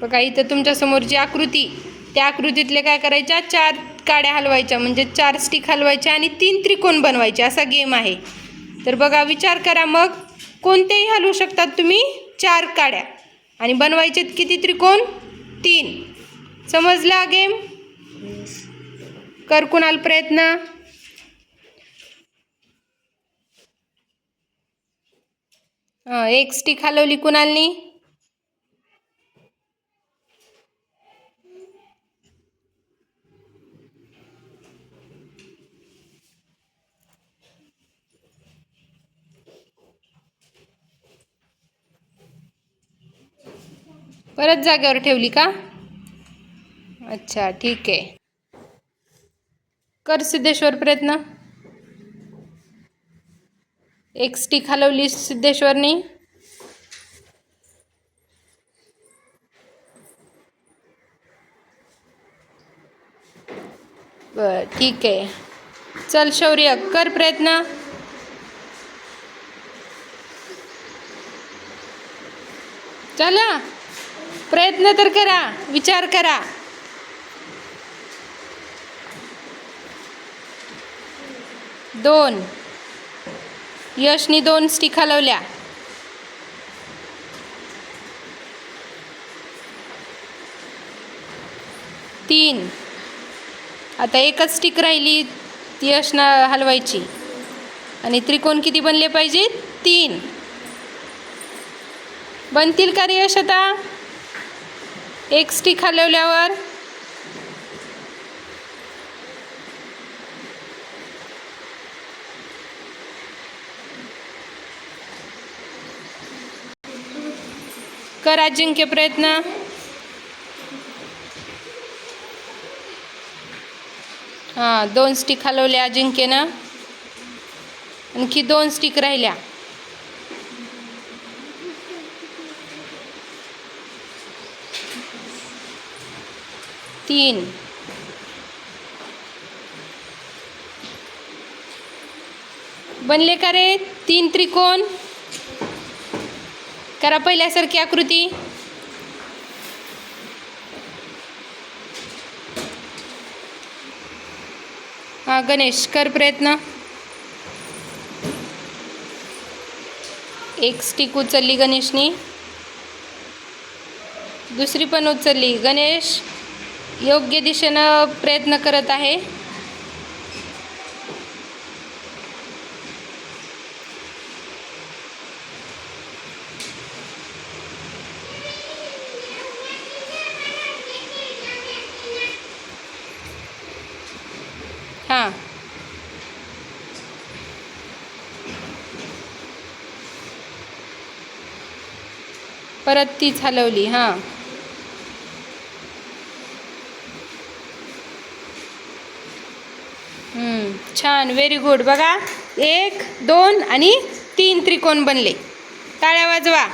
बघा इथं तुमच्यासमोर जी आकृती त्या आकृतीतले काय करायच्या? चार काड्या हलवायच्या म्हणजे चार स्टिक हलवायच्या आणि तीन त्रिकोण बनवायचे असा गेम आहे. तर बघा विचार करा मग कोणतेही हलवू शकतात तुम्ही चार काड्या. आणि बनवायचे किती त्रिकोण? तीन. समजला गेम कर कुणाल प्रयत्न. एक स्टिक हलवली कुणालनी. परत जागेवर ठेवली का? अच्छा ठीक आहे. कर सिद्धेश्वर प्रयत्न. एक स्टिक हलवली सिद्धेश्वरनी. बर ठीक आहे. चल शौर्य कर प्रयत्न. चला. प्रयत्न तर करा विचार करा. दोन. यशनी दोन स्टिक हलवल्या तीन. आता एकच स्टिक राहिली यशना हलवायची. आणि त्रिकोण किती बनले पाहिजे तीन. बनतील का रे यश आता? एक स्टिक हलवल्यावर करा जिंके प्रयत्न. हां दोन स्टिक हलवल्या अजिंक्यनं आणखी दोन स्टिक राहिल्या. तीन. बनले का रे? तीन त्रिकोण. करा पहिल्यासारखी आकृती. हा गणेश कर प्रयत्न. एक स्टिक उचलली गणेशनी. दुसरी पण उचलली. गणेश योग्य दिशेनं प्रयत्न करत आहे. हां. परत तीच हलवली हां. छान व्हेरी गुड बघा एक दोन आणि तीन त्रिकोण बनले. टाळ्या वाजवा.